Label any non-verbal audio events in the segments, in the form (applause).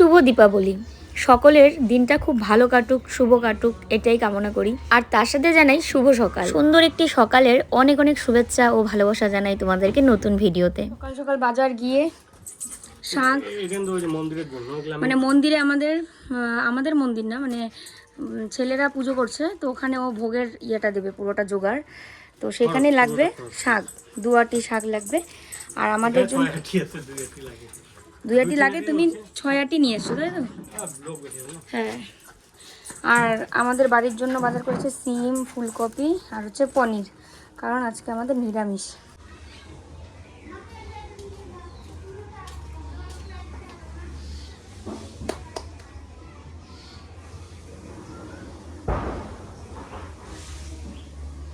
শুভ দীপাবলি। সকলের দিনটা খুব ভালো কাটুক শুভ কাটুক এটাই কামনা করি। আর তার সাথে জানাই শুভ সকাল। সুন্দর একটি সকালের অনেক অনেক শুভেচ্ছা ও ভালোবাসা জানাই তোমাদেরকে নতুন ভিডিওতে। সকাল সকাল বাজার গিয়ে শাক মানে মন্দিরে আমাদের আমাদের মন্দির না মানে ছেলেরা পুজো করছে তো ওখানে ও ভোগের ইয়েটা দেবে পুরোটা জোগাড়। তো সেখানে লাগবে শাক দুয়াটি শাক লাগবে। আর আমাদের জন্য দুই আটি লাগে তুমি ছয় আটি নিয়ে এসছো তাই তো? হ্যাঁ। আর আমাদের বাড়ির জন্য বাজার করেছে সিম ফুলকপি আর হচ্ছে পনির কারণ আজকে আমাদের নিরামিষ।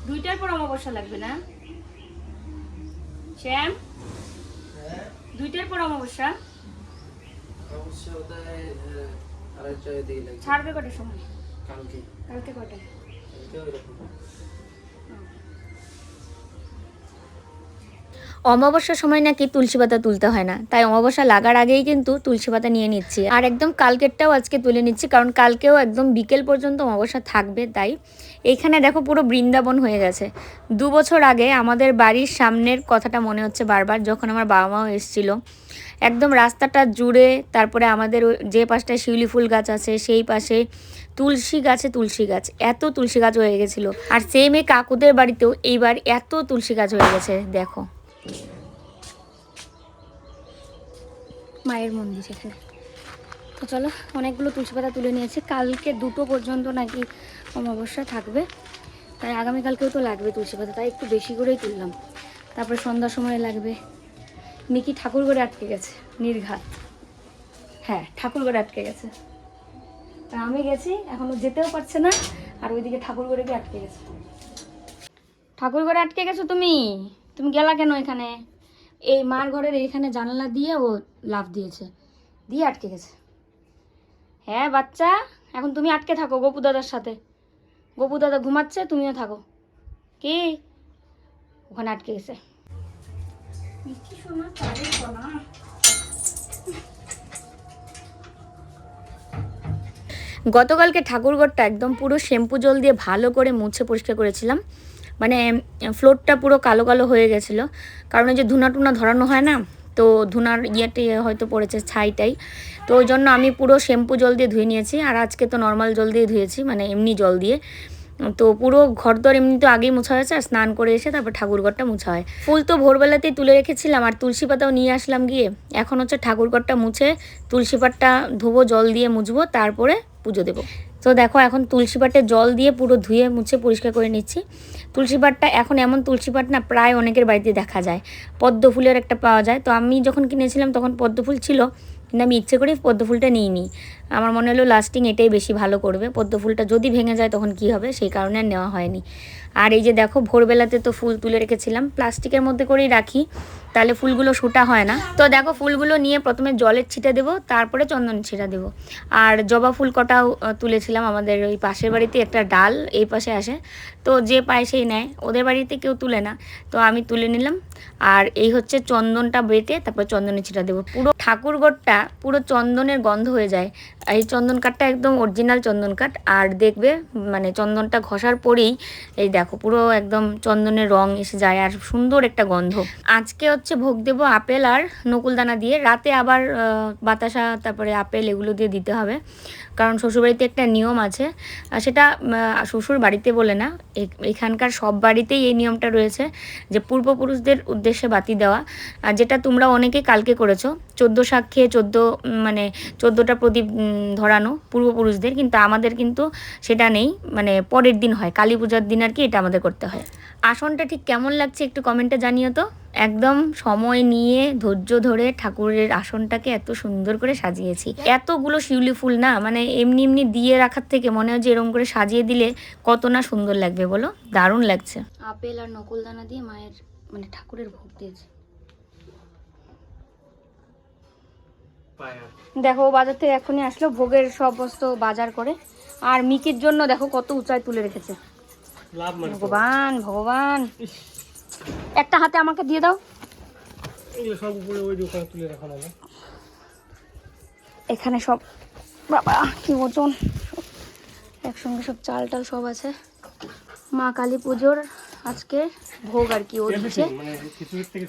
দুইটার পর অমাবস্যা লাগবে না? শ্যাম? দুইটার পর অমাবস্যা? অবশ্যই ওটাই আড়াইটা দিয়ে লাগে ছাড়বে কটার সময়? কালকে। কালকে কটায়? কালকে ওইরকম। অমাবস্যার সময় নাকি তুলসী পাতা তুলতে হয় না। তাই অমাবস্যা লাগার আগেই কিন্তু তুলসী পাতা নিয়ে নিচ্ছি। আর একদম কালকেরটাও আজকে তুলে নিচ্ছি, কারণ কালকেও একদম বিকেল পর্যন্ত অমাবস্যা থাকবে, তাই এইখানে দেখো পুরো বৃন্দাবন হয়ে গেছে। দু বছর আগে আমাদের বাড়ির সামনের কথাটা মনে হচ্ছে বারবার, যখন আমার বাবা মাও এসেছিল। একদম রাস্তাটা জুড়ে তারপরে আমাদের যে পাশটায় শিউলি ফুল গাছ আছে, সেই পাশে তুলসী গাছে তুলসী গাছ, এত তুলসী গাছ হয়ে গেছিল। আর সেম এই কাকুদের বাড়িতেও এইবার এত তুলসী গাছ হয়ে গেছে, দেখো। মায়ের মন্দির এখানে তো চলো, অনেকগুলো তুলসী পাতা তুলে নিয়েছি। কালকে দুটো পর্যন্ত নাকি অমাবস্যা থাকবে। তাই আগামীকালকেও তো লাগবে তুলসী পাতা, তাই একটু বেশি করেই তুললাম। তারপরে সন্ধ্যার সময় লাগবে। মিকি ঠাকুরগড়ে আটকে গেছে, নির্ঘাত। হ্যাঁ ঠাকুরগড়ে আটকে গেছে। তা আমি গেছি, এখনও যেতেও পারছে না, আর ওইদিকে ঠাকুরগড়ে গিয়ে আটকে গেছে। ঠাকুরঘরে আটকে গেছো তুমি? তুমি গেলা কেন এখানে? এই মার ঘরের এইখানে জানালা দিয়ে ও লাভ দিয়েছে দিয়ে আটকে গেছে। হ্যাঁ বাচ্চা এখন তুমি আটকে থাকো গপু দাদার সাথে। গপু দাদা ঘুমাচ্ছে তুমিও থাকো। কি? ওখানে আটকে গেছে। মিষ্টি সোনা। গতকালকে ঠাকুরঘরটা একদম পুরো শ্যাম্পু জল দিয়ে ভালো করে মুছে পরিষ্কার করেছিলাম। মানে ফ্লোরটা পুরো কালো কালো হয়ে গেছিল। কারণ ওই যে ধুনা টুনা ধরানো হয় না, তো ধুনার ইয়েতে হয়তো পড়েছে ছাইটাই। তো ওই জন্য আমি পুরো শ্যাম্পু জল দিয়ে ধুয়ে নিয়েছি, আর আজকে তো নর্মাল জল দিয়ে ধুয়েছি মানে এমনি জল দিয়ে। তো পুরো ঘর দর এমনি তো আগেই মোছা হয়েছে, আর স্নান করে এসে তারপর ঠাকুরঘরটা মোছা হয়। ফুল তো ভোরবেলাতেই তুলে রেখেছিলাম, আর তুলসী পাতাও নিয়ে আসলাম গিয়ে। এখন হচ্ছে ঠাকুরঘরটা মুছে, তুলসী পাটটা ধোবো, জল দিয়ে মুছবো, তারপরে পুজো দেবো। তো দেখো এখন তুলসী পাটে জল দিয়ে পুরো ধুয়ে মুছে পরিষ্কার করে নিচ্ছি। তুলসী পাটটা এখন এমন তুলসী পাট না প্রায় অনেকের বাড়িতে দেখা যায়। পদ্ম ফুলের একটা পাওয়া যায়। তো আমি যখন কিনেছিলাম তখন পদ্ম ফুল ছিল কিন্তু আমি ইচ্ছে করে পদ্ম ফুলটা নিই নি আমার মনে হলো লাস্টিং এটাই বেশি ভালো করবে। পদ্ম ফুলটা যদি ভেঙে যায় তখন কি হবে? সেই কারণে আর নেওয়া হয়নি। আর এই যে দেখো, ভোরবেলাতে তো ফুল তুলে রেখেছিলাম। প্লাস্টিকের মধ্যে করেই রাখি, তাহলে ফুলগুলো শুটা হয় না। তো দেখো, ফুলগুলো নিয়ে প্রথমে জলের ছিটা দেবো, তারপরে চন্দন ছিটা দেবো। আর জবা ফুল কটাও তুলেছিলাম আমাদের ওই পাশের বাড়িতে একটা ডাল, এই পাশে আসে। তো যে পায় সেই নেয়, ওদের বাড়িতে কেউ তুলে না। তো আমি তুলে নিলাম। আর এই হচ্ছে চন্দনটা বেটে, তারপর চন্দনের ছিটা দেবো। পুরো ঠাকুরগড়টা পুরো চন্দনের গন্ধ হয়ে যায়। এই চন্দন কাঠটা একদম অরিজিনাল চন্দন কাঠ। আর দেখবে মানে চন্দনটা ঘষার পরেই, এই দেখো পুরো একদম চন্দনের রং এসে যায় আর সুন্দর একটা গন্ধ। আজকে হচ্ছে ভোগ দেবো আপেল আর নকুলদানা দিয়ে। রাতে আবার বাতাসা, তারপরে আপেল এগুলো দিয়ে দিতে হবে। কারণ শ্বশুরবাড়িতে একটা নিয়ম আছে। সেটা শ্বশুর বাড়িতে বলে না এখানকার সব বাড়িতেই এই নিয়মটা রয়েছে যে পূর্বপুরুষদের উদ্দেশ্যে বাতি দেওয়া। আর যেটা তোমরা অনেকে কালকে করেছ, চোদ্দ শাক খেয়ে চোদ্দ মানে চোদ্দোটা প্রদীপ ধরানো পূর্বপুরুষদের, কিন্তু আমাদের কিন্তু সেটা নেই মানে পরের দিন হয়, কালী পূজার দিন আর কি এটা আমাদের করতে হয়। আসনটা ঠিক কেমন লাগছে একটু কমেন্টে জানিও তো। একদম সময় নিয়ে ধৈর্য ধরে ঠাকুরের আসনটাকে এত সুন্দর করে সাজিয়েছি। এতগুলো শিউলি ফুল না মানে এমনি এমনি দিয়ে রাখার থেকে মনে হয় যে এরকম করে সাজিয়ে দিলে কত না সুন্দর লাগবে বলো? দারুণ লাগছে। আপেল আর নকুলদানা দিয়ে মায়ের মানে ঠাকুরের ভোগ দিয়েছে। দেখো বাজার থেকে এখনই আসলো ভোগের সমস্ত বাজার করে। আর মিকির জন্য দেখো কত উঁচায় তুলে রেখেছে। মানে ভগবান ভগবান। একটা হাতে আমাকে দিয়ে দাও। এগুলো সব উপরে ওই দোকানে তুলে রাখা হবে। এখানে সব বাবা কি ওজন একসঙ্গে সব চাল টাল সব আছে। মা কালী পুজোর আজকে ভোগ আর কি ও দিচ্ছে Everything, মানে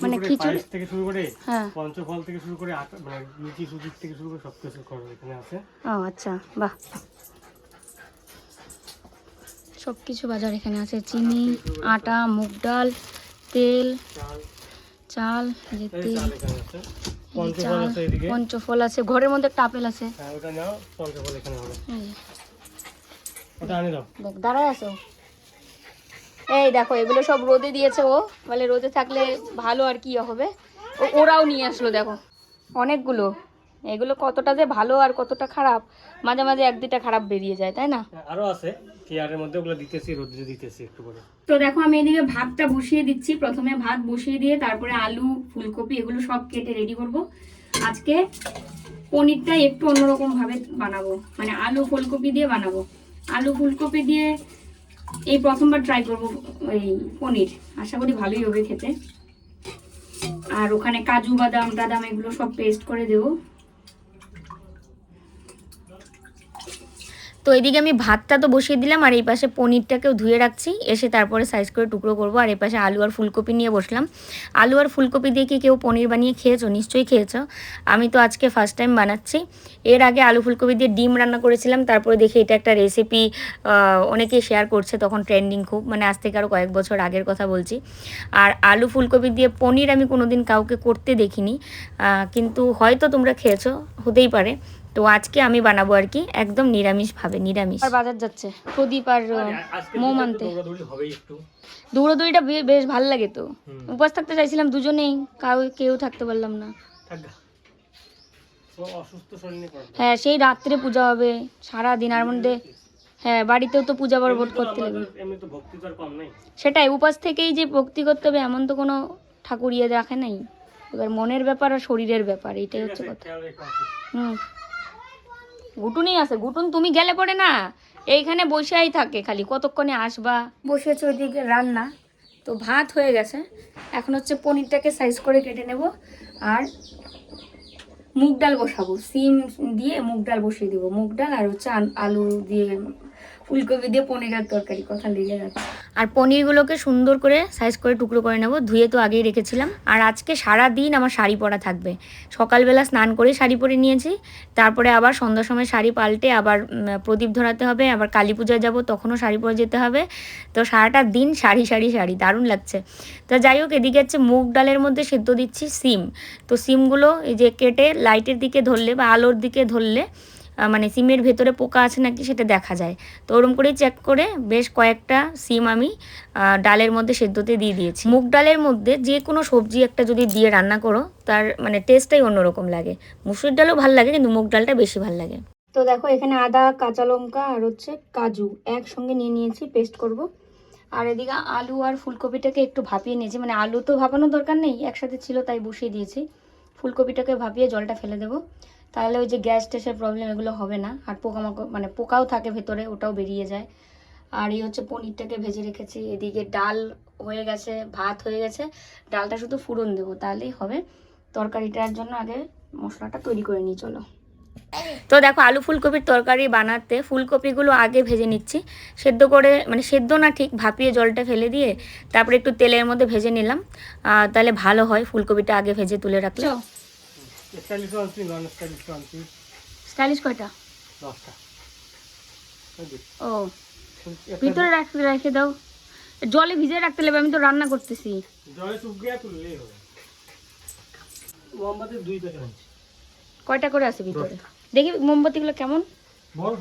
মানে করে খিচুড়ি- থেকে শুরু করে হ্যাঁ। পঞ্চফল থেকে শুরু করে মানে লুচি সুজির থেকে শুরু করে সব কিছু খরচ এখানে আছে। ও আচ্ছা বাহ। সব কিছু বাজার এখানে আছে। চিনি আটা মুগ ডাল তেল চাল। যে তেল চাল পঞ্চফল আছে ঘরের মধ্যে একটা আপেল আছে। হ্যাঁ দেখ দাঁড়ায় আছো। এই দেখো এগুলো সব রোদে দিয়েছে ও। বলে রোদে থাকলে ভালো আর কি হবে। ওরাও নিয়ে আসলো দেখো। অনেকগুলো। এগুলো কতটা যে ভালো আর কতটা খারাপ মাঝে মাঝে এক দুটা খারাপ বেরিয়ে যায় তাই না? হ্যাঁ, আরও আছে। কেয়ারের মধ্যে ওগুলো দিতেছি রোদ্রে দিতেছি একটু করে। তো দেখো আমি এদিকে ভাতটা বসিয়ে দিচ্ছি। প্রথমে ভাত বসিয়ে দিয়ে তারপরে আলু ফুলকপি এগুলো সব কেটে রেডি করব। আজকে পনিরটা একটু অন্যরকম ভাবে বানাবো। মানে আলু ফুলকপি দিয়ে বানাবো। আলু ফুলকপি দিয়ে এই প্রথমবার ট্রাই করব এই পনির। আশা করি ভালোই হবে খেতে। আর ওখানে কাজু বাদাম টাদাম এগুলো সব পেস্ট করে দেবো। তো এদিকে আমি ভাতটা তো বসিয়ে দিলাম, আর এই পাশে পনিরটাকেও ধুয়ে রাখছি। এসে তারপরে সাইজ করে টুকরো করব, আর এই পাশে আলু আর ফুলকপি নিয়ে বসলাম। আলু আর ফুলকপি দিয়ে কি কেউ পনির বানিয়ে খেয়েছো? নিশ্চয়ই খেয়েছো। আমি তো আজকে ফার্স্ট টাইম বানাচ্ছি। এর আগে আলু ফুলকপি দিয়ে ডিম রান্না করেছিলাম, তারপরে দেখি এটা একটা রেসিপি অনেকে শেয়ার করছে, তখন ট্রেন্ডিং খুব মানে আজ থেকে আরও কয়েক বছর আগের কথা বলছি। আর আলু ফুলকপি দিয়ে পনির আমি কোনোদিন কাউকে করতে দেখিনি কিন্তু হয়তো তোমরা খেয়েছো, হতেই পারে। তো আজকে আমি বানাবো আর কি একদম নিরামিষভাবে নিরামিষ। আর বাজার যাচ্ছে। প্রদীপ আর মোম আনতে দৌড়াদৌড়ি হবেই একটু। দৌড়োদৌড়িটা বেশ ভালো লাগে তো। উপাস থাকতে চাইছিলাম দুজনেই কাউ কেউ থাকতে পারলাম না। হ্যাঁ সেই রাত্রে পূজা হবে সারা দিন আর মধ্যে হ্যাঁ বাড়িতেও তো পূজা পর্বত করতে লাগবে সেটাই উপাস থেকেই যে ভক্তি করতে হবে এমন তো কোনো ঠাকুর ইয়ে রাখে নাই। এবার মনের ব্যাপার আর শরীরের ব্যাপার এটাই হচ্ছে কথা। হুম। গুটুনই আছে, গুটুন তুমি গেলে পড়ে না, এইখানে বসেই থাকে খালি, কতক্ষণে আসবা? বসেছে ওইদিকে রান্না, তো ভাত হয়ে গেছে। এখন হচ্ছে পনিরটাকে সাইজ করে কেটে নেব, আর মুগ ডাল বসাবো। সিম দিয়ে মুগ ডাল বসিয়ে দেবো, মুগ ডাল আর হচ্ছে আলু দিয়ে ফুলকপি দিয়ে পনিরের তরকারি, কথা লেগে যাচ্ছে। আর পনিরগুলোকে সুন্দর করে সাইজ করে টুকরো করে নেব। ধুয়ে তো আগেই রেখেছিলাম। আর আজকে সারা দিন আমার শাড়ি পরা থাকবে। সকালবেলা স্নান করে শাড়ি পরে নিয়েছি। তারপরে আবার সন্ধ্যার সময় শাড়ি পাল্টে আবার প্রদীপ ধরাতে হবে, আবার কালী পূজায় যাব, তখনও শাড়ি পরে যেতে হবে। তো সারাটা দিন শাড়ি শাড়ি শাড়ি, দারুণ লাগছে। তো যাই হোক, এদিকে হচ্ছে মুগ ডালের মধ্যে সেদ্ধ দিচ্ছি সিম। তো সিমগুলো এই যে কেটে লাইটের দিকে ধরলে বা আলোর দিকে ধরলে মানে সিমের ভেতরে পোকা আছে নাকি সেটা দেখা যায়। তো ওরম করেই চেক করে বেশ কয়েকটা সিম আমি ডালের মধ্যে সেদ্ধতে দিয়ে দিয়েছি। মুগ ডালের মধ্যে যে কোনো সবজি একটা যদি দিয়ে রান্না করো, তার মানে টেস্টটাই অন্যরকম লাগে। মুসুর ডালও ভালো লাগে, কিন্তু মুগ ডালটা বেশি ভালো লাগে। তো দেখো, এখানে আদা, কাঁচা লঙ্কা আর হচ্ছে কাজু একসঙ্গে নিয়ে নিয়েছি পেস্ট করব। আর এদিকে আলু আর ফুলকপিটাকে একটু ভাপিয়ে নিয়েছি। মানে আলু তো ভাপানোর দরকার নেই, একসাথে ছিল তাই বসিয়ে দিয়েছি। ফুলকপিটাকে ভাপিয়ে জলটা ফেলে দেবো। তাহলে ওই যে গ্যাস ট্যাসের প্রবলেম এগুলো হবে না। আর পোকামাকড় মানে পোকাও থাকে ভেতরে, ওটাও বেরিয়ে যায়। আর এই হচ্ছে পনিরটাকে ভেজে রেখেছি। এদিকে ডাল হয়ে গেছে, ভাত হয়ে গেছে। ডালটা শুধু ফুরন দেবো, তাহলেই হবে। তরকারিটার জন্য আগে মশলাটা তৈরি করে নিই, চলো। তো দেখো, আলু ফুলকপির তরকারি বানাতে ফুলকপিগুলো আগে ভেজে নিচ্ছি। সেদ্ধ করে মানে সেদ্ধ না ঠিক, ভাপিয়ে জলটা ফেলে দিয়ে তারপরে একটু তেলের মধ্যে ভেজে নিলাম। তাহলে ভালো হয় ফুলকপিটা আগে ভেজে তুলে রাখলে। স্টাইলিশ আনছি নন স্টাইলিশ আনছি স্টাইলিশ কয়টা? দশটা। ও ভিতরে রাখতে রেখে দাও। জলে ভিজে রাখতে লাগবে আমি তো রান্না করতেছি। জলে গিয়ে তুললেই হবে। মোমবাতির দুই প্যাকেট কয়টা করে আছে ভিতরে? দেখি মোমবাতিগুলো কেমন। বড়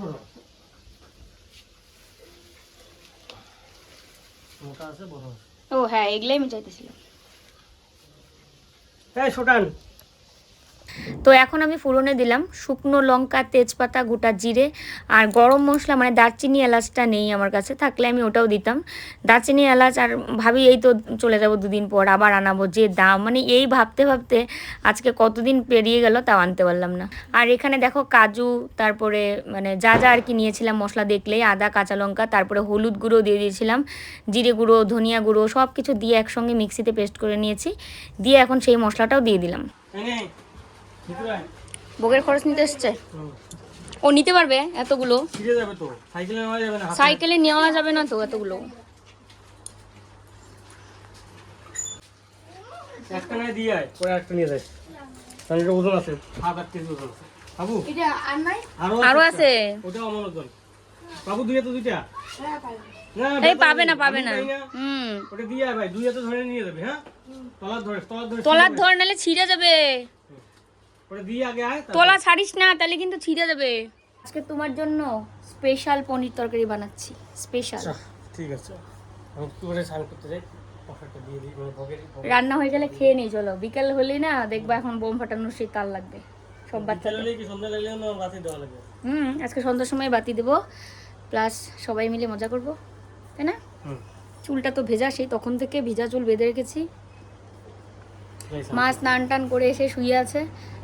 মোটা আছে বড় ও হ্যাঁ এগুলাই আমি চাইতেছিলাম। এই ছোটান তো এখন আমি ফুরনে দিলাম। শুকনো লঙ্কা, তেজপাতা, গোটা জিরে আর গরম মশলা মানে দারচিনি, এলাচটা নেই আমার কাছে, থাকলে আমি ওটাও দিতাম। দারচিনি, এলাচ আর ভাবি এই তো চলে যাব দুদিন পর, আবার আনাবো, যে দাম মানে এই ভাবতে ভাবতে আজকে কতদিন পেরিয়ে গেল তাও আনতে পারলাম না। আর এখানে দেখো কাজু, তারপরে মানে যা যা আর কি নিয়েছিলাম মশলা দেখলেই, আদা, কাঁচা লঙ্কা, তারপরে হলুদ গুঁড়ো দিয়ে দিয়েছিলাম, জিরে গুঁড়ো, ধনিয়া গুঁড়ো সব কিছু দিয়ে একসঙ্গে মিক্সিতে পেস্ট করে নিয়েছি, দিয়ে এখন সেই মশলাটাও দিয়ে দিলাম। ভোগের খরচ নিতে এসছে? ও নিতে পারবে এতগুলো? ফিরে যাবে তো। সাইকেলে নেওয়া যাবে না হাতে। সাইকেলে নেওয়া যাবে না তো এতগুলো? একটা নয় দিয়ে আয়। পরে একটা নিয়ে যাই। কারণ এটা ওজন আছে। সাত আট কেজি ওজন আছে। বাবু? আরও আরও আছে ওটা আমার ওজন বাবু দুই হাতে দুইটা? এই পাবে না পাবে না। হুম। ওটা দিয়ে আয় ভাই। দুই হাতে ধরে নিয়ে যাবে হ্যাঁ? তলার ধরে তলার ধরে তলার ছিঁড়ে ধর নালে ছিঁড়ে যাবে। তলা ছাড়িস না তাহলে কিন্তু ছিঁড়ে দেবে। আজকে তোমার জন্য স্পেশাল পনির তরকারি বানাচ্ছি স্পেশাল আচ্ছা, ঠিক আছে। করতে যাই মানে রান্না হয়ে গেলে খেয়ে নিই চলো। বিকেল হলেই না দেখবা এখন বোম ফাটানোর সেই তাল লাগবে সব বাচ্চা হুম আজকে সন্ধ্যার সময় বাতি দেবো প্লাস সবাই মিলে মজা করব তাই না? চুলটা তো ভেজা সেই তখন থেকে ভেজা চুল বেঁধে রেখেছি। যাই স্নান। মা স্নান টান করে এসে শুয়ে আছে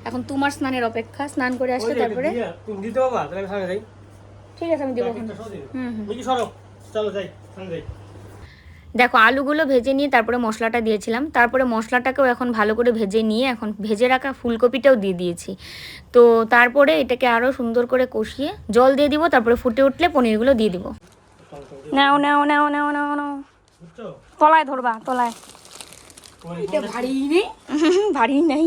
এখন তোমার স্নানের অপেক্ষা স্নান করে আসলে তারপরে দিতে বাবা তাহলে সামনে যাই। ঠিক আছে আমি দেবো। হুম হুম। সরো। চলো যাই সামনে যাই। দেখো আলুগুলো ভেজে নিয়ে তারপরে মশলাটা দিয়েছিলাম। তারপরে মশলাটাকেও এখন ভালো করে ভেজে নিয়ে এখন ভেজে রাখা ফুলকপিটাও দিয়ে দিয়েছি। তো তারপরে এটাকে আরও সুন্দর করে কষিয়ে জল দিয়ে দিব তারপরে ফুটে উঠলে পনিরগুলো দিয়ে দিব। নাও নাও নাও নাও নাও নাও। তলায় ধরবা তলায়। ভারী নেই (laughs) ভারী নেই।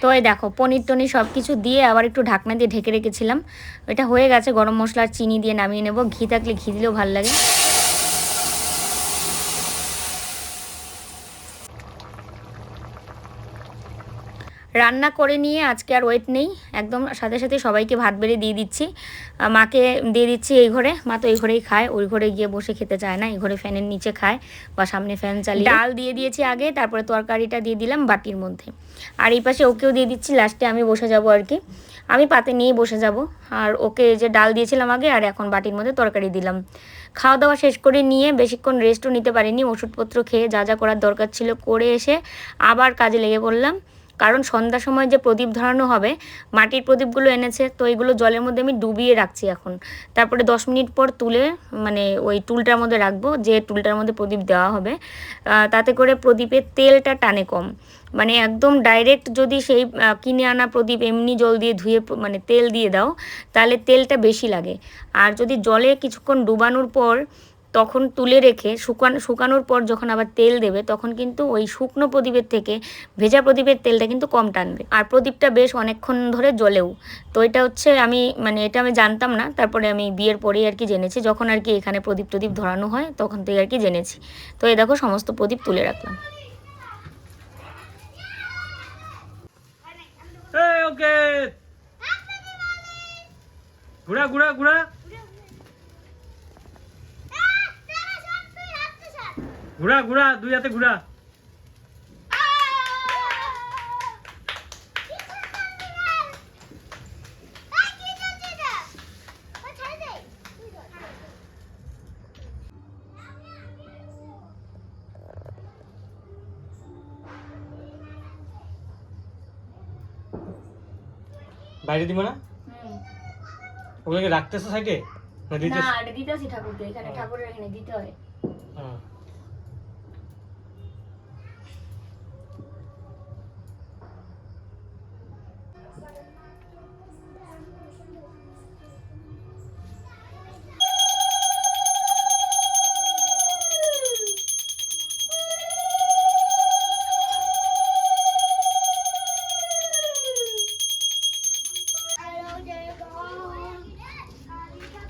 তো এই দেখো, পনির টনির সব কিছু দিয়ে আবার একটু ঢাকনা দিয়ে ঢেকে রেখেছিলাম। এটা হয়ে গেছে, গরম মশলা চিনি দিয়ে নামিয়ে নেব। ঘি থাকলে ঘি দিলেও ভালো লাগে। রান্না করে নিয়ে আজকে আর ওয়েট নেই। একদম সাথে সাথে সবাইকে ভাত বেড়ে দিয়ে দিচ্ছি। মাকে দিয়ে দিচ্ছি এই ঘরে। মা তো এই ঘরেই খায়। ওই ঘরে গিয়ে বসে খেতে চায় না। এই ঘরে ফ্যানের নিচে খায় বা সামনে ফ্যান চালিয়ে। ডাল দিয়ে দিয়েছি আগে, তারপরে তরকারিটা দিয়ে দিলাম বাটির মধ্যে। আর এই পাশে ওকেও দিয়ে দিচ্ছি লাস্টে আমি বসে যাব আর কি। আমি পাতে নিয়েই বসে যাব। আর ওকে যে ডাল দিয়েছিলাম আগে, আর এখন বাটির মধ্যে তরকারি দিলাম। খাওয়া দাওয়া শেষ করে নিয়ে বেশিক্ষণ রেস্টও নিতে পারিনি। ওষুধপত্র খেয়ে যা যা করার দরকার ছিল করে এসে আবার কাজে লেগে পড়লাম। কারণ সন্ধ্যার সময় যে প্রদীপ ধরানো হবে, মাটির প্রদীপগুলো এনেছে, তো এইগুলো জলের মধ্যে আমি ডুবিয়ে রাখছি এখন। তারপরে দশ মিনিট পর তুলে মানে ওই টুলটার মধ্যে রাখব, যে টুলটার মধ্যে প্রদীপ দেওয়া হবে। তাতে করে প্রদীপের তেলটা টানে কম। মানে একদম ডাইরেক্ট যদি সেই কিনে আনা প্রদীপ এমনি জল দিয়ে ধুয়ে মানে তেল দিয়ে দাও, তাহলে তেলটা বেশি লাগে। আর যদি জলে কিছুক্ষণ ডুবানোর পর তখন তুলে রেখে শুকান, শুকানোর পর যখন আবার তেল দেবে, তখন কিন্তু ওই শুকনো প্রদীপের থেকে ভেজা প্রদীপের তেলটা কিন্তু কম টানবে। আর প্রদীপটা বেশ অনেকক্ষণ ধরে জ্বলেও। তো এটা হচ্ছে আমি মানে এটা আমি জানতাম না, তারপরে আমি বিয়ের পরেই আর কি জেনেছি। যখন আর কি এখানে প্রদীপ টদীপ ধরানো হয়, তখন থেকে আর কি জেনেছি। তো এই দেখো সমস্ত প্রদীপ তুলে রাখলাম। ঘুরা ঘুরা ঘুরা। ঘুরা ঘুরা দুই হাতে ঘুরা। বাইরে দিব না? ওগুলোকে রাখতেছো সাইডে না দিতে না এটা দিতে ঠাকুরকে এখানে ঠাকুরের এখানে দিতে হয়।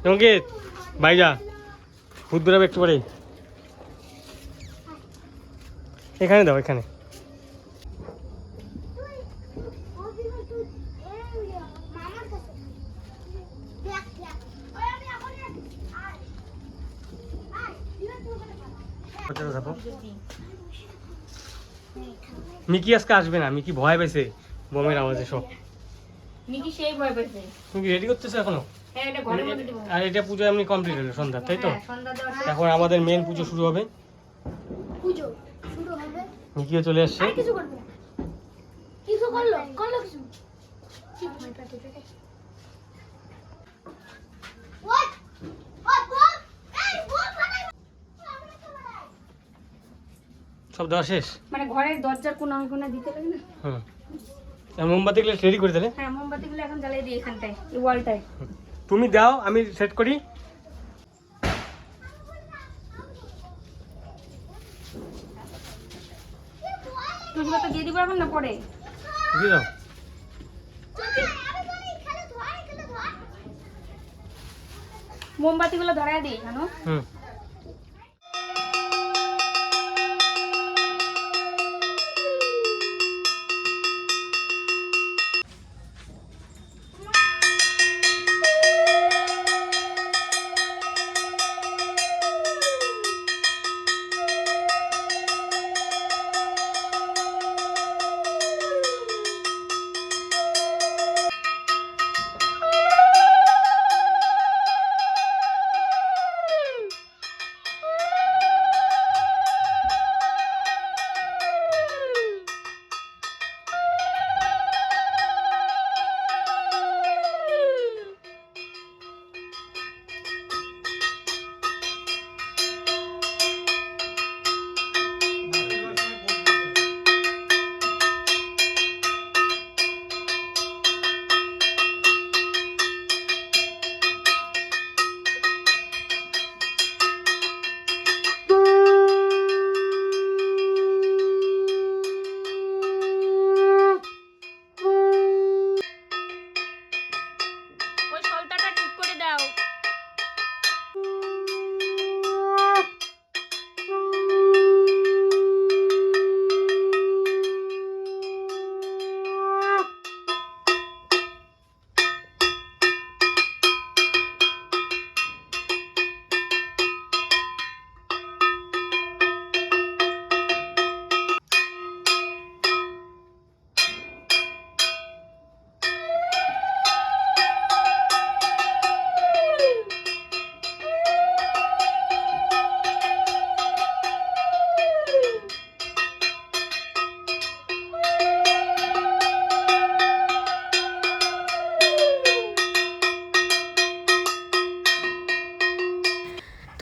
অঙ্কিত ভাই যা। ভূত বেরোবে একটু পরেই। এখানে দাও এখানে। মিকি আজকে আসবে না মিকি ভয় পেয়েছে বোমের আওয়াজে সব। মিকি সেই ভয় পেয়েছে তুমি কি রেডি করতেছো এখনও? হ্যাঁ আর এটা পুজো এমনি কমপ্লিট হলো সন্ধ্যা তাই তো? হ্যাঁ, এখন আমাদের মেন পুজো শুরু হবে। পুজো শুরু হবে। মিকিও চলে আসছে। কিছু করবে না। কিছু করল? করল কিছু? সব দেওয়া শেষ? মানে ঘরের দরজার কোন কোনা দিতে লাগে না? হুম। আর মোমবাতিগুলো রেডি করে দিলে? হ্যাঁ মোমবাতিগুলো এখন জ্বালিয়ে দিই এখানটায় এই ওয়ালটায় তুমি দাও আমি সেট করি। মোমবাতি তো দিয়ে দিব এখন না পরে? দিয়ে দাও। মোমবাতিগুলো ধরায় দিই জানো হুম।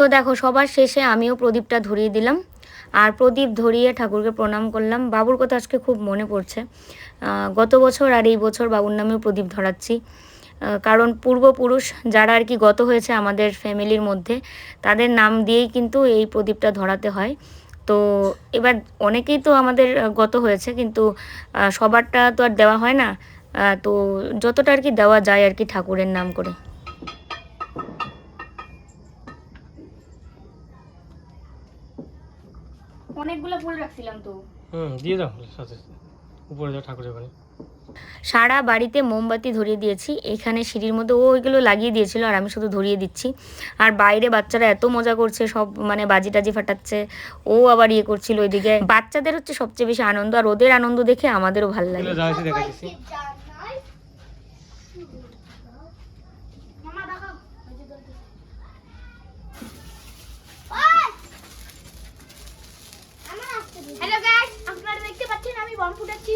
তো দেখো, সবার শেষে আমিও প্রদীপটা ধরিয়ে দিলাম। আর প্রদীপ ধরিয়ে ঠাকুরকে প্রণাম করলাম। বাবুর কথা আজকে খুব মনে পড়ছে। গত বছর আর এই বছর বাবুর নামেও প্রদীপ ধরাচ্ছি। কারণ পূর্বপুরুষ যারা আর কি গত হয়েছে আমাদের ফ্যামিলির মধ্যে, তাদের নাম দিয়েই কিন্তু এই প্রদীপটা ধরাতে হয়। তো এবার অনেকেই তো আমাদের গত হয়েছে, কিন্তু সবারটা তো আর দেওয়া হয় না। তো যতটা আর কি দেওয়া যায় আর কি ঠাকুরের নাম করে। অনেকগুলো ফুল রাখছিলাম তো। হুম দিয়ে দাও সাথে। উপরে যাও ঠাকুরের ওখানে সারা বাড়িতে মোমবাতি ধরিয়ে দিয়েছি। এখানে সিঁড়ির মধ্যে ও ওইগুলো লাগিয়ে দিয়েছিল আর আমি শুধু ধরিয়ে দিচ্ছি। আর বাইরে বাচ্চারা এত মজা করছে সব মানে বাজি টাজি ফাটাচ্ছে। ও আবার ইয়ে করছিল ওইদিকে। বাচ্চাদের হচ্ছে সবচেয়ে বেশি আনন্দ আর ওদের আনন্দ দেখে আমাদেরও ভালো লাগে এগুলো যাচ্ছি দেখাচ্ছি মামা দেখাও হ্যালো গাইস আপনারা দেখতে পাচ্ছেন আমি বম ফুটাচ্ছি।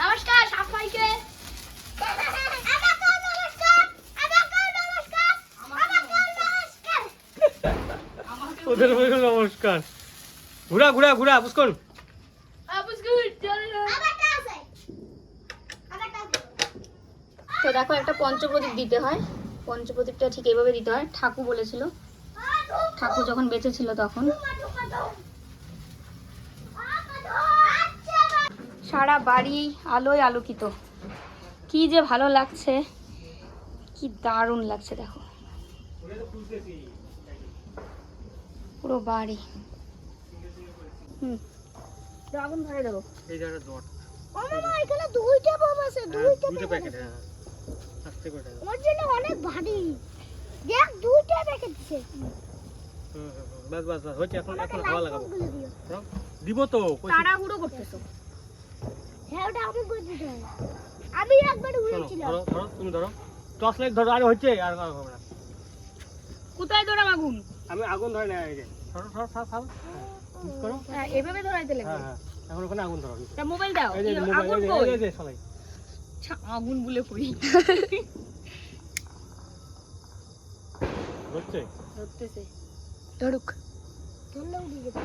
নমস্কার সবাইকে ওদের বলে নমস্কার। ঘুরা ঘুরা ঘুরা পুষ্কর। তো দেখো একটা পঞ্চপ্রদীপ দিতে হয়। পঞ্চপ্রদীপটা ঠিক এইভাবে দিতে হয়। ঠাকুর বলেছিল। ঠাকুর যখন বেঁচে ছিল তখন। সারা বাড়ি আলোয় আলোকিত। কি যে ভালো লাগছে কি দারুণ লাগছে দেখো। পুরো বাড়ি। হুম। তো আগুন ধরে দেবো। এই জায়গাটা দট ও মামা এখানে দুইটা বম আছে দুইটা দুইটা প্যাকেট হ্যাঁ আস্তে করে ওর জন্য অনেক ভারী। দেখ দুইটা প্যাকেট দিছে। বাস বাস বাস হচ্ছে এখন এখন হাওয়া লাগাবো। দাও। দিব তো। তাড়াহুড়ো করতেছো। হ্যাঁ ওটা আমি করে আমি একবার উড়েছিলাম। ধরো ধরো তুমি ধরো। টর্চ লাইট ধরো আরে হচ্ছে আর আর হবে না। কোথায় ধরাম আগুন? আমি আগুন ধরে না এই যে। ধরো ধরো ধরো ধরো। করো। হ্যাঁ এভাবে ধরাইতে লাগবে। হ্যাঁ হ্যাঁ এখন ওখানে আগুন ধরো। তা মোবাইল দাও। এই যে মোবাইল এই যে- কই? এই যে সলাই আগুন বলে কই? হচ্ছে ধরুক। ধরলে উড়ে যেতে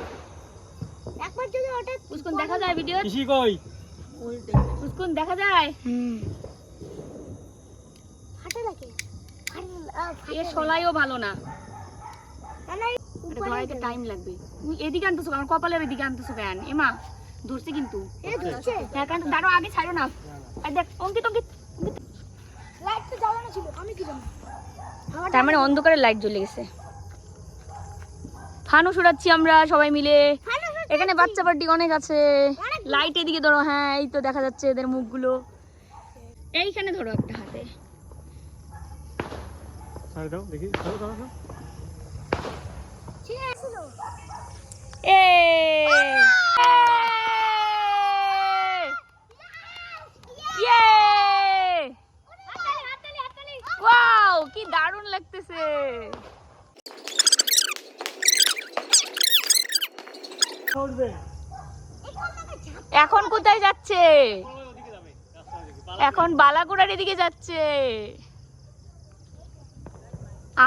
একবার যদি ওটা পুষ্কুন দেখা যায় ভিডিও পিসি কই? পুষ্কুন দেখা যায়? ফাটে লাগে এ সলাইও ভালো না। ধরাইতে টাইম লাগবে। তুমি এদিকে আনতেছো আমার কপালের এদিকে আনতেছো কেন? এমা ধরছে কিন্তু। হ্যাঁ কারণ দাঁড়ো আগে ছাড়ো না। আর দেখ অঙ্কিত অঙ্কিত। লাইট তো জ্বালানো ছিল আমি কি জানি? তার মানে অন্ধকারে লাইট জ্বলে গেছে। ফানুস উড়াচ্ছি আমরা সবাই মিলে। এখানে বাচ্চা পার্টি অনেক আছে। লাইট এদিকে ধরো হ্যাঁ এই তো দেখা যাচ্ছে এদের মুখগুলো। এইখানে ধরো একটা হাতে। ছাড় দাও দেখি ছাড়ো ছাড়ো ছাড়ো। ঠিক আছে তো। এ ইয়ে হাততালি, হাততালি, হাততালি। ওয়াও কি দারুণ লাগতেছে উঠবে এখন কোথায় যাচ্ছে? এখন বালাগুড়ার এদিকে যাচ্ছে।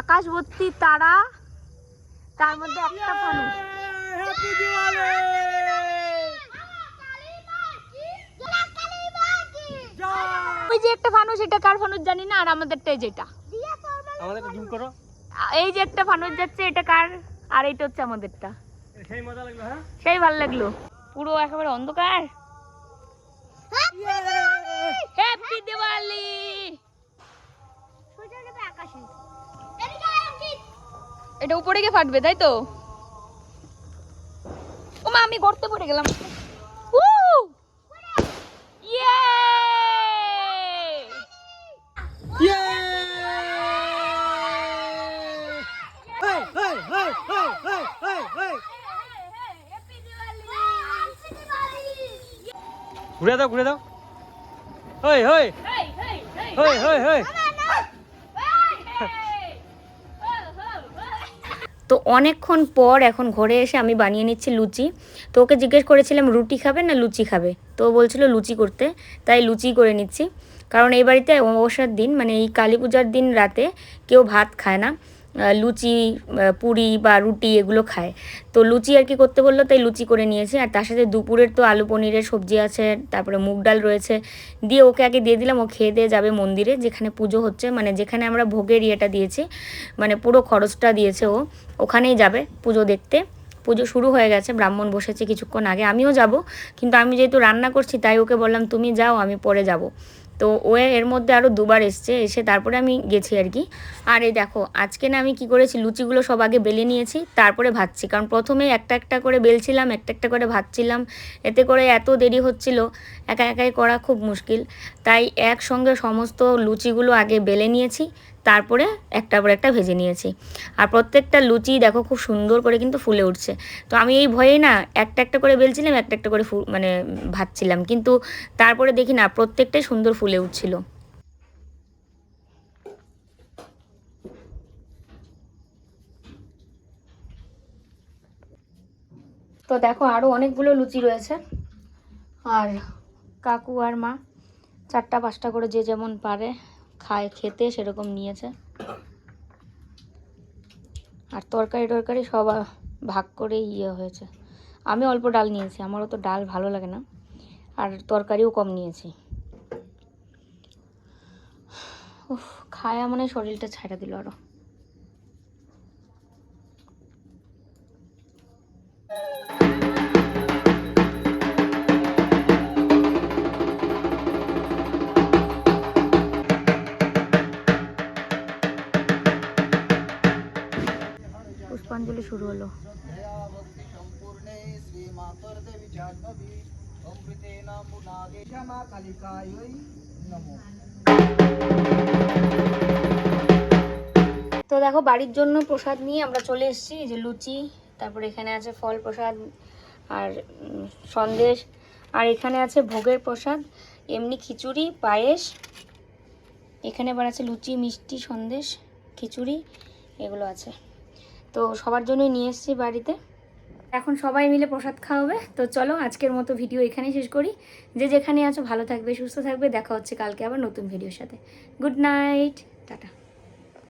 আকাশ ভর্তি তারা তার মধ্যে একটা ফানুস হ্যাপি দিওয়ালি ওই যে একটা ফানুস এটা কার ফানুস জানি না আর আমাদেরটাই যেটা। এই যে একটা ফানুস যাচ্ছে এটা কার? আর এইটা হচ্ছে আমাদেরটা। সেই মজা লাগল হ্যাঁ? সেই ভালো লাগল। পুরো একেবারে অন্ধকার। হ্যাপি দিওয়ালি। এটা উপরে গিয়ে ফাটবে তাই তো? ও মা আমি গর্তে পড়ে গেলাম উহ! ইয়ে! ইয়ে হেই হেই হেই হেই হেই হেই হেই ঘুরে দাও ঘুরে দাও। হই হই। হই হই হই। তো অনেকক্ষণ পর এখন ঘরে এসে আমি বানিয়ে নিচ্ছি লুচি। তো ওকে জিজ্ঞেস করেছিলাম রুটি খাবে না লুচি খাবে? তো ও বলছিল লুচি করতে। তাই লুচি করে নিচ্ছি। কারণ এই বাড়িতে অমাবস্যার দিন মানে এই কালী পূজার দিন রাতে কেউ ভাত খায় না। লুচি পুরি বা রুটি এগুলো খায়। তো লুচি আর কি করতে বলল, তাই লুচি করে নিয়েছি। আর তার সাথে দুপুরের তো আলু পনিরের সবজি আছে, তারপরে মুগ ডাল রয়েছে। দিয়ে ওকে আগে দিয়ে দিলাম, ও খেয়ে দিয়ে যাবে মন্দিরে, যেখানে পুজো হচ্ছে। মানে যেখানে আমরা ভোগের ইয়েটা দিয়েছি মানে পুরো খরচটা দিয়েছে ও, ওখানেই যাবে পুজো দেখতে। পুজো শুরু হয়ে গেছে, ব্রাহ্মণ বসেছে কিছুক্ষণ আগে। আমিও যাব, কিন্তু আমি যেহেতু রান্না করছি, তাই ওকে বললাম, তুমি যাও, আমি পরে যাব। তো ও এর মধ্যে আরও দুবার এসছে, এসে তারপরে আমি গেছি আর কি। আর এই দেখো, আজকে না আমি কি করেছি, লুচিগুলো সব আগে বেলে নিয়েছি, তারপরে ভাজছি। কারণ প্রথমে একটা একটা করে বেলছিলাম, একটা একটা করে ভাজছিলাম, এতে করে এত দেরি হচ্ছিল, একা একাই করা খুব মুশকিল। তাই একসঙ্গে সমস্ত লুচিগুলো আগে বেলে নিয়েছি তারপরে একটা পর একটা ভেজে নিয়েছি। আর প্রত্যেকটা লুচি দেখো খুব সুন্দর করে কিন্তু ফুলে উঠছে। তো আমি এই ভয়েই না একটা একটা করে বেলছিলাম, একটা একটা করে মানে ভাজছিলাম। কিন্তু তারপরে দেখি না, প্রত্যেকটাই সুন্দর ফুলে উঠছিল। তো দেখো আরও অনেকগুলো লুচি রয়েছে। আর কাকু আর মা চারটা পাঁচটা করে যে যেমন পারে। খায়, খেতে সেরকম নিয়েছে। আর তরকারি টরকারি সব ভাগ করে ইয়ে হয়েছে। আমি অল্প ডাল নিয়েছি, আমারও তো ডাল ভালো লাগে না। আর তরকারিও কম নিয়েছি। উফ, খায়া মানে শরীরটা ছাড়া দিল আরও। পুষ্পাঞ্জলি শুরু হলো। তো দেখো, বাড়ির জন্য প্রসাদ নিয়ে আমরা চলে এসেছি। যে লুচি, তারপর এখানে আছে ফল প্রসাদ আর সন্দেশ। আর এখানে আছে ভোগের প্রসাদ, এমনি খিচুড়ি, পায়েস। এখানে আবার আছে লুচি, মিষ্টি, সন্দেশ, খিচুড়ি, এগুলো আছে। তো সবার জন্যই নিয়ে এসেছি বাড়িতে। এখন সবাই মিলে প্রসাদ খাওয়াবে। তো চলো আজকের মতো ভিডিও এখানেই শেষ করি। যে যেখানে আছো ভালো থাকবে, সুস্থ থাকবে। দেখা হচ্ছে কালকে আবার নতুন ভিডিওর সাথে। Good night. টাটা।